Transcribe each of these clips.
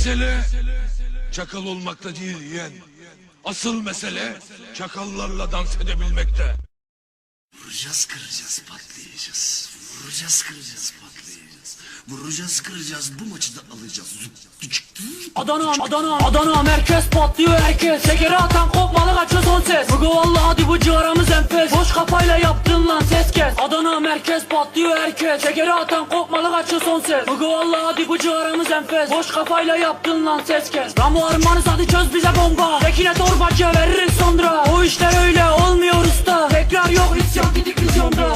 Mesele çakal olmakta değil yeğen. Asıl mesele çakallarla dans edebilmekte. Vuracağız kıracağız patlayacağız. Vuracağız kıracağız patlayacağız. Vuracağız kıracağız bu maçı da alacağız. Adana, Adana, Adana merkez patlıyor herkes Şekeri atan kopmalı kaçıyor son ses Bugü valla hadi bu ciğaramız enfes Boş Adana merkez patlıyor herkes. Şekeri atan kopmalı kaçıyor son ses. Bugü valla hadi bu ciğaramız enfes. Boş kafayla yaptın lan ses kes. Ramo armanız hadi çöz bize bomba. Tekine torbacı veririz sonra. O işler öyle olmuyor usta. Tekrar yok isyan gidik vizyonda.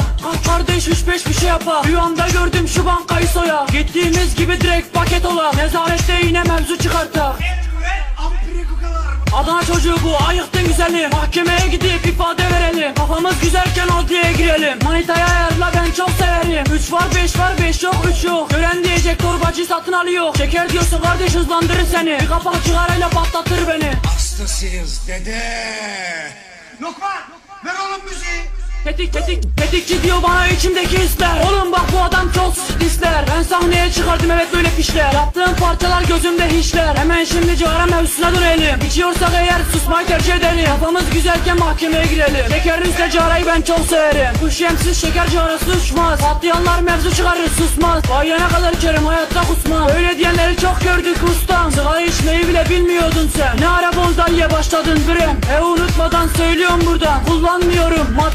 Kardeş üç beş bir şey yapa. Rüyamda gördüm şu bankayı soya. Gittiğimiz gibi direkt paket ola. Nezarette yine çocuğu bu ayıktın güzeli Mahkemeye gidip ifade verelim. Kafamız güzelken adliyeye girelim. Manitaya ayarla ben çok severim. 3 var 5 var 5 yok 3 yok. Gören diyecek torbacı satın alıyor. Şeker diyorsun kardeş hızlandırır seni. Bir kapak cigarayla patlatır beni. Hastasıyız dede. Lokman ver oğlum müziği. Tetik tetik tetikçi diyor bana içimdeki hisler. Oğlum bak bu adam çok sahneye çıkardım evet böyle pişler. Yaptığım parçalar gözümde hiçler. Hemen şimdi cigara mevzusuna dönelim. İçiyorsak eğer susmayı tercih edelim. Kafamız güzelken mahkemeye girelim. Şekerimizle cigarayı ben çok severim. Kuş yemsiz şeker cigarası uçmaz. Patlayanlar mevzu çıkarır susmaz. Bayana kadar içerim hayatta kusmam. Öyle diyenleri çok gördük ustam. Sigara içmeyi bile bilmiyordun sen. Ne ara bozdayıya başladın bre E unutmadan söylüyorum buradan. Kullanmıyorum madde